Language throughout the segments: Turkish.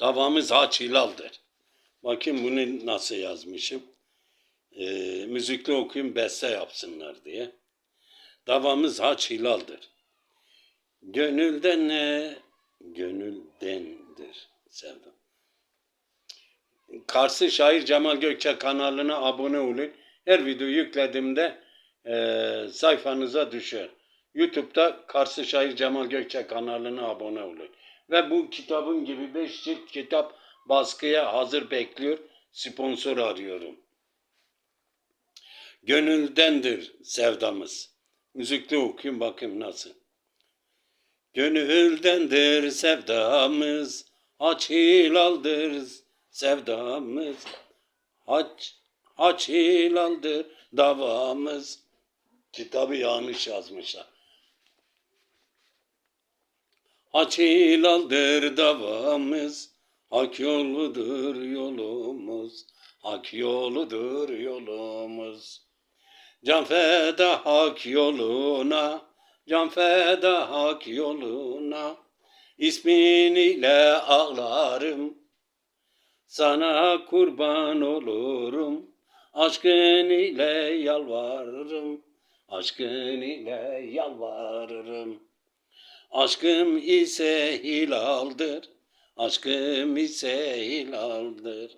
Davamız haç hilaldir. Bakın bunu nasıl yazmışım. Ee, müzikli okuyun beste yapsınlar diye. Davamız haç hilaldir. Gönülden ne? Gönüldendir sevdam. Karşı Şair Cemal Gökçe kanalına abone olun. Her video yüklediğimde eee, sayfanıza düşer. YouTube'da Karşı Şair Cemal Gökçe kanalına abone olun. Ve bu kitabın gibi 5 cilt kitap baskıya hazır bekliyor. Sponsor arıyorum. Gönüldendir sevdamız. Müzikli okuyun bakayım nasıl. Gönüldendir sevdamız, haç hilaldir sevdamız. Haç, haç hilaldir davamız. Kitabı yanlış yazmışlar. Haç hilaldir davamız, hak yoludur yolumuz, hak yoludur yolumuz. Can feda hak yoluna, can feda hak yoluna. İsmin ile ağlarım, sana kurban olurum. Aşkın ile yalvarırım, aşkın ile yalvarırım. Aşkım ise hilaldir, aşkım ise hilaldir.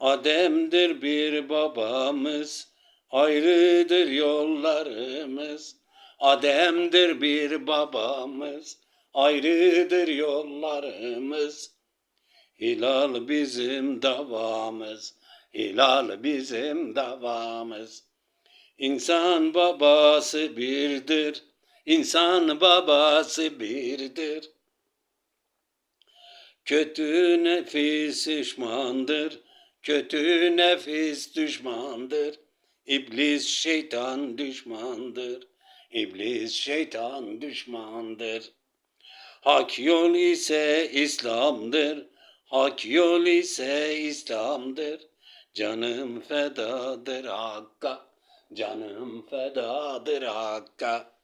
Adem'dir bir babamız, ayrıdır yollarımız. Adem'dir bir babamız, ayrıdır yollarımız. Hilal bizim davamız, hilal bizim davamız. İnsan babası birdir, insan babası birdir. Kötü nefis düşmandır, kötü nefis düşmandır. İblis şeytan düşmandır, İblis şeytan düşmandır. Hak yol ise İslam'dır, hak yol ise İslam'dır. Canım fedadır Hakk'a, canım fedadır Hakk'a.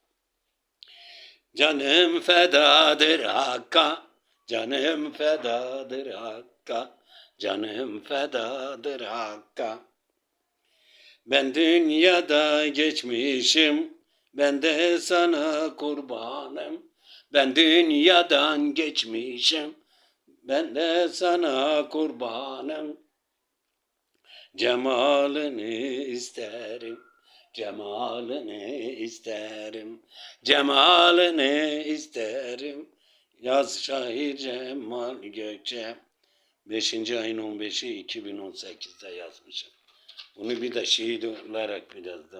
Canım fedadır Hakk'a, canım fedadır Hakk'a, canım fedadır Hakk'a. Ben dünyada geçmişim, ben de sana kurbanım. Ben dünyadan geçmişim, ben de sana kurbanım. Cemalini isterim, cemalini isterim, cemalini isterim. Yaz şair Cemal Gökçe. 5. ayın 15'i 2018'de yazmışım. Bunu bir de şiir olarak biraz da